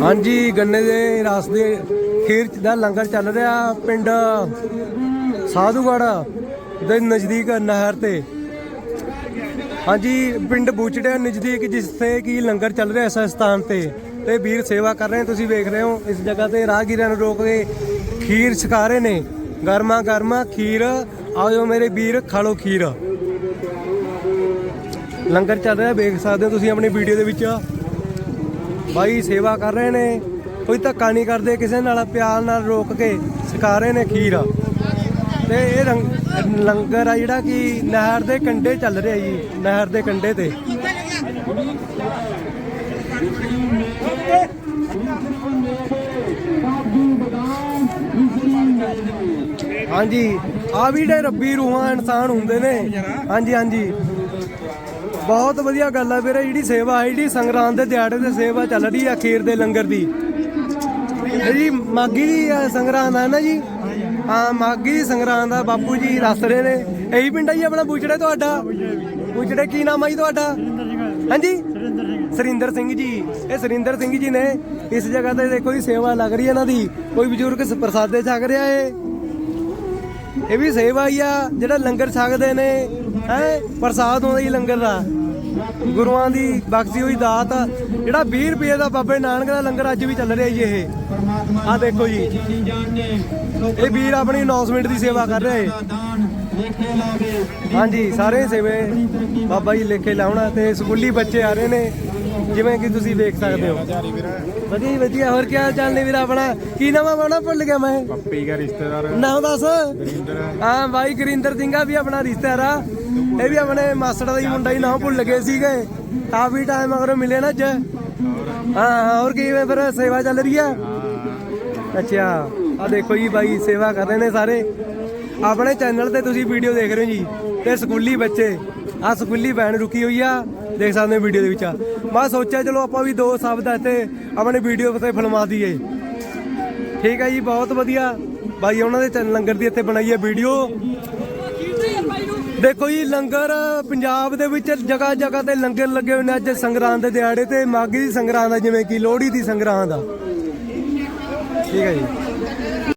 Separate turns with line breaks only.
ਹਾਂਜੀ, ਗੰਨੇ ਦੇ ਰਸ ਦੇ ਖੀਰ ਦਾ ਲੰਗਰ ਚੱਲ ਰਿਹਾ ਪਿੰਡ ਸਾਧੂਗੜ੍ਹ ਦੇ ਨਜ਼ਦੀਕ ਨਹਿਰ ਤੇ। ਹਾਂਜੀ, ਪਿੰਡ ਬੂਚੜਿਆ ਨਜ਼ਦੀਕ ਜਿੱਥੇ ਕੀ ਲੰਗਰ ਚੱਲ ਰਿਹਾ ਇਸ ਸਥਾਨ ਤੇ ਤੇ ਵੀਰ ਸੇਵਾ ਕਰ ਰਹੇ ਤੁਸੀਂ ਵੇਖ ਰਹੇ ਹੋ, ਇਸ ਜਗ੍ਹਾ ਤੇ ਰਾਹਗੀਰਾਂ ਨੂੰ ਰੋਕ ਕੇ ਖੀਰ ਛਕਾ ਰਹੇ ਨੇ। ਗਰਮਾ ਗਰਮਾ ਖੀਰ ਆਇਓ ਮੇਰੇ ਵੀਰ, ਖਾ ਲਓ ਖੀਰ। ਲੰਗਰ ਚੱਲ ਰਿਹਾ, ਵੇਖ ਸਕਦੇ ਹੋ ਤੁਸੀਂ ਆਪਣੀ ਵੀਡੀਓ ਦੇ ਵਿੱਚ। ਬਾਈ ਸੇਵਾ ਕਰ ਰਹੇ ਨੇ, ਕੋਈ ਧੱਕਾ ਨਹੀਂ ਕਰਦੇ, ਕਿਸੇ ਨਾਲ ਪਿਆਰ ਨਾਲ ਰੋਕ ਕੇ ਛਕਾ ਰਹੇ ਨੇ ਖੀਰ। ਤੇ ਇਹ ਲੰਗਰ ਆ ਜਿਹੜਾ ਕਿ ਨਹਿਰ ਦੇ ਕੰਢੇ ਚੱਲ ਰਿਹਾ ਜੀ, ਨਹਿਰ ਦੇ ਕੰਢੇ ਤੇ। ਹਾਂਜੀ ਆ ਵੀ ਜਿਹੜੇ ਰੱਬੀ ਰੂਹਾਂ ਇਨਸਾਨ ਹੁੰਦੇ ਨੇ। ਹਾਂਜੀ ਹਾਂਜੀ। ਬਹੁਤ ਵਧੀਆ ਗੱਲ ਆ ਵੀਰੇ, ਜਿਹੜੀ ਸੇਵਾ ਹੈ ਜਿਹੜੀ ਸੰਗਰਾਂਦ ਦੇ ਦਿਹਾੜੇ ਤੇ ਸੇਵਾ ਚੱਲ ਰਹੀ ਆ ਖੀਰ ਦੇ ਲੰਗਰ ਦੀ। ਇਹ ਜੀ ਮਾਗੀ ਦੀ ਸੰਗਰਾਂਦ ਆ ਨਾ ਜੀ? ਹਾਂ, ਮਾਗੀ ਦੀ ਸੰਗਰਾਂਦ ਆ, ਬਾਪੂ ਜੀ ਦੱਸ ਰਹੇ ਨੇ। ਇਹੀ ਪਿੰਡ ਆ ਜੀ ਆਪਣਾ, ਬੂਚੜੇ ਤੁਹਾਡਾ? ਬੂਚੜੇ ਕੀ ਨਾਮ ਆ ਜੀ ਤੁਹਾਡਾ? ਹਾਂਜੀ? ਸਰਿੰਦਰ ਸਿੰਘ ਜੀ। ਇਹ ਸਰਿੰਦਰ ਸਿੰਘ ਜੀ ਨੇ ਇਸ ਜਗ੍ਹਾ ਤੇ ਦੇਖੋ ਜੀ, ਸੇਵਾ ਲੱਗ ਰਹੀ ਹੈ ਇਹਨਾਂ ਦੀ। ਕੋਈ ਬਜ਼ੁਰਗ ਪ੍ਰਸਾਦੇ ਛਕ ਰਿਹਾ ਏ। ਇਹ ਵੀ ਸੇਵਾ ਹੀ ਆ, ਜਿਹੜਾ ਲੰਗਰ ਛਕਦੇ ਨੇ, ਹੈ? ਪ੍ਰਸਾਦ ਹੁੰਦਾ ਜੀ ਲੰਗਰ ਦਾ। ਗੁਰੂਆਂ ਦੀ ਬਖਸ਼ੀ ਹੋਈ ਦਾਤ ਆ। ਜਿਹੜਾ 20 ਰੁਪਏ ਦਾ ਬਾਬੇ ਨਾਨਕ ਦਾ ਲੰਗਰ ਅੱਜ ਵੀ ਚੱਲ ਰਿਹਾ ਜੀ ਇਹ। ਆ ਦੇਖੋ ਜੀ। ਇਹ ਵੀਰ ਆਪਣੀ ਅਨਾਉਂਸਮੈਂਟ ਦੀ ਸੇਵਾ ਕਰ ਰਹੇ ਹਾਂਜੀ ਸਾਰੇ ਸੇਵੇ ਬਾਬਾ ਜੀ ਲੇਖੇ ਲਾਉਣਾ ਤੇ ਸਕੂਲੀ ਬੱਚੇ ਆ ਰਹੇ ਨੇ। ਜਿਵੇਂ ਕਿ ਤੁਸੀਂ ਵੇਖ ਸਕਦੇ ਹੋ। ਵਧੀਆ ਵਧੀਆ। ਹੋਰ ਕੀ ਹਾਲ ਚਾਲ ਨੇ ਵੀਰ ਆਪਣਾ? ਕੀ ਨਾਮ ਆ ਬਣਾ ਭੁੱਲ ਗਿਆ ਮੈਂ।
ਪੱਪੀ ਦਾ ਰਿਸ਼ਤੇਦਾਰ।
ਨਾਮ ਦੱਸ। ਹਾਂ ਬਾਈ ਗੁਰਿੰਦਰ ਸਿੰਘ ਵੀ ਆਪਣਾ ਰਿਸ਼ਤੇਦਾਰ ਆ। ਇਹ ਵੀ ਆਪਣੇ ਮਾਸੜ ਦਾ ਹੀ ਮੁੰਡਾ ਹੀ ਨਾਮ ਭੁੱਲ ਗਏ ਸੀਗੇ। ਕਾਫੀ ਟਾਈਮ ਮਗਰੋਂ ਮਿਲੇ ਨਾ ਅੱਜ। ਹਾਂ ਹੋਰ ਕਿਵੇਂ ਫਿਰ ਸੇਵਾ ਚੱਲ ਰਹੀ ਆ? ਅੱਛਾ ਆ ਦੇਖੋ ਜੀ ਬਾਈ, ਸੇਵਾ ਕਰ ਰਹੇ ਨੇ ਸਾਰੇ। ਆਪਣੇ ਚੈਨਲ ਤੇ ਤੁਸੀਂ ਵੀਡੀਓ ਦੇਖ ਰਹੇ ਹੋ ਜੀ। ਤੇ ਸਕੂਲੀ ਬੱਚੇ ਆ ਸਕੂਲੀ ਵੈਨ ਰੁਕੀ ਹੋਈ ਆ। ਦੇਖ ਸਕਦੇ ਹੋ ਵੀਡੀਓ ਦੇ ਵਿੱਚ ਮੈਂ ਸੋਚਿਆ ਚਲੋ ਆਪਾਂ ਵੀ ਦੋ ਸ਼ਬਦ ਇੱਥੇ ਆਪਣੇ ਵੀਡੀਓ ਤੇ ਫਿਲਮਾ ਦਈਏ ਠੀਕ ਹੈ ਜੀ, ਬਹੁਤ ਵਧੀਆ। ਬਾਈ, ਉਹਨਾਂ ਦੇ ਲੰਗਰ ਦੀ ਇੱਥੇ ਬਣਾਈ ਹੈ ਵੀਡੀਓ ਦੇਖੋ ਜੀ, ਲੰਗਰ ਪੰਜਾਬ ਦੇ ਵਿੱਚ ਜਗ੍ਹਾ ਜਗ੍ਹਾ ਤੇ ਲੰਗਰ ਲੱਗੇ ਹੋਏ ਨੇ ਅੱਜ ਸੰਗਰਾਂਦ ਦੇ ਦਿਹਾੜੇ ਤੇ। ਮਾਘੀ ਦੀ ਸੰਗਰਾਂਦ ਦਾ ਜਿਵੇਂ ਕਿ ਲੋਹੜੀ ਦੀ ਸੰਗਰਾਂਦ ਦਾ ਠੀਕ ਹੈ ਜੀ।